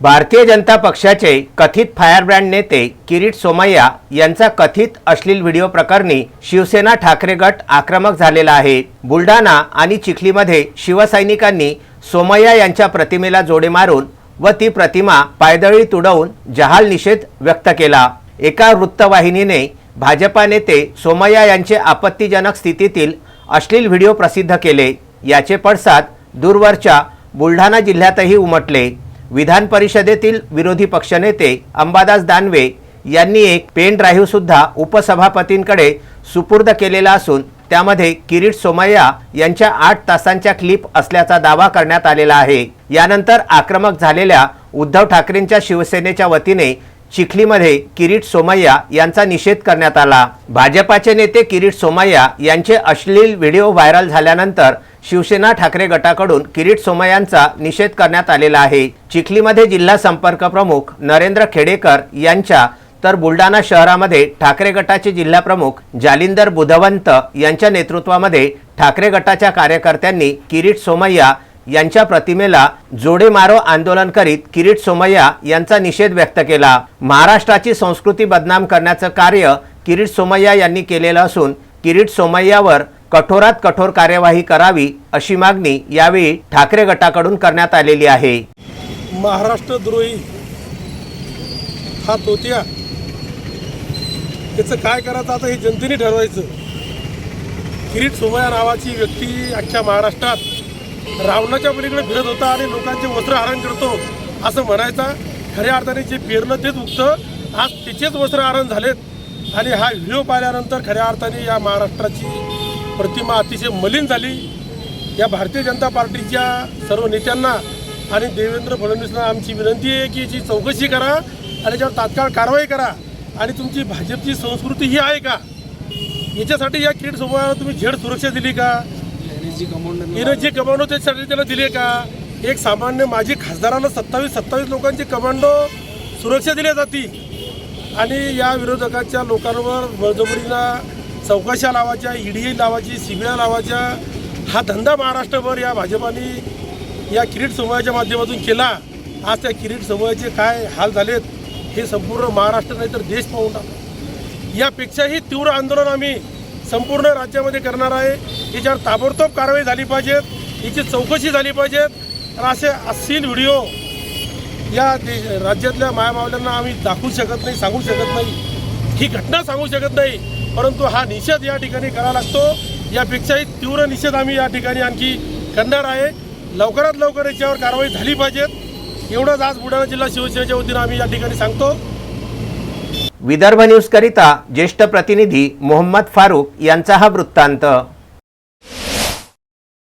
भारतीय जनता पक्षाचे कथित फायरब्रँड नेते किरीट सोमय्या यांचा कथित अश्लील व्हिडिओ प्रकरणी शिवसेना ठाकरे गट आक्रमक झालेला आहे. बुलढाणा आणि चिखलीमध्ये शिवसैनिकांनी सोमय्या यांच्या प्रतिमेला जोडे मारून व ती प्रतिमा पायदळी तुडवून जहाल निषेध व्यक्त केला. एका वृत्तवाहिनीने भाजपा नेते सोमय्या यांचे आपत्तीजनक स्थितीतील अश्लील व्हिडिओ प्रसिद्ध केले. याचे पडसाद दूरवरच्या बुलढाणा जिल्ह्यातही उमटले. विधान परिषदेतील विरोधी पक्षनेते अंबादास दानवे यांनी एक पेन ड्राईव्ह सुद्धा उपसभापतींकडे सुपूर्द केलेला असून त्यामध्ये किरीट सोमय्या यांच्या आठ तासांच्या क्लिप असल्याचा दावा करण्यात आलेला आहे. यानंतर आक्रमक झालेल्या उद्धव ठाकरेंच्या शिवसेनेच्या वतीने चिखलीमध्ये किरीट सोमय्या यांचा निषेध करण्यात आला. भाजपाचे नेते किरीट सोमय्या यांचे अश्लील व्हिडिओ व्हायरल झाल्यानंतर शिवसेना ठाकरे गटाकडून किरीट सोमय्यांचा निषेध करण्यात आलेला आहे. चिखलीमध्ये जिल्हा संपर्क प्रमुख नरेंद्र खेडेकर यांच्या तर बुलढाणा शहरामध्ये ठाकरे गटाचे जिल्हा प्रमुख जालिंदर बुधवंत यांच्या नेतृत्वामध्ये ठाकरे गटाच्या कार्यकर्त्यांनी किरीट सोमय्या यांच्या प्रतिमेला जोडे मारो आंदोलन करीत किरीट सोमय्या यांचा निषेध व्यक्त केला. महाराष्ट्राची संस्कृती बदनाम करण्याचं कार्य किरीट सोमय्या यांनी केलेलं असून किरीट सोमय्यावर कठोरात कठोर कार्यवाही करावी अशी मागणी यावेळी ठाकरे गटाकडून करण्यात आलेली आहे. महाराष्ट्रद्रोही हा तोतिया त्याचं काय करायचं? आता हे जनतेने ठरवायचं. किरीट सोमय्या नावाची व्यक्ती अख्ख्या महाराष्ट्रात रावणाच्या पलीकडे फिरत होता आणि लोकांचे वस्त्र हरण करतो असं म्हणायचा. खऱ्या अर्थाने जे पेरलं तेच उगतं. आज तिचेच वस्त्र हरण झालेत. आणि हा व्हिडिओ पाहिल्यानंतर खऱ्या अर्थाने या महाराष्ट्राची प्रतिमा अतिशय मलिन झाली. या भारतीय जनता पार्टीच्या सर्व नेत्यांना आणि देवेंद्र फडणवीसला आमची विनंती आहे की याची चौकशी करा आणि याच्यावर तात्काळ कारवाई करा. आणि तुमची भाजपची संस्कृती ही आहे का? याच्यासाठी या किरीट समूहाला तुम्ही झेड सुरक्षा दिली का? जी कमांडो त्याच्यासाठी त्याला दिले का? एक सामान्य माजी खासदारांना सत्तावीस सत्तावीस लोकांची कमांडो सुरक्षा दिल्या जाती. आणि या विरोधकाच्या लोकांवर बळजबरीला चौकशा लावायच्या ईडी लावायची सीबीआय लावायच्या हा धंदा महाराष्ट्रभर या भाजपाने या किरीट समूहाच्या माध्यमातून केला. आज त्या किरीट समूहाचे काय हाल झालेत हे संपूर्ण महाराष्ट्र नाही तर देश पाहून टाकला यापेक्षाही तीव्र आंदोलन आम्ही संपूर्ण राज्यामध्ये करणार आहे. याच्यावर ताबडतोब कारवाई झाली पाहिजेत याची चौकशी झाली पाहिजेत आणि असे अस्सीन व्हिडिओ या राज्यातल्या मायामावल्यांना आम्ही दाखवू शकत नाही सांगू शकत नाही. ही घटना सांगू शकत नाही. परंतु हा निषेध या ठिकाणी करावा लागतो. यापेक्षाही तीव्र निषेध आम्ही या ठिकाणी आणखी करणार आहे. लवकरात लवकर याच्यावर कारवाई झाली पाहिजेत. एवढंच आज बुलढाणा जिल्हा शिवसेनेच्या वतीनं आम्ही या ठिकाणी सांगतो. विदर्भ न्यूजकरिता ज्येष्ठ प्रतिनिधी मोहम्मद फारूक यांचा हा वृत्तांत.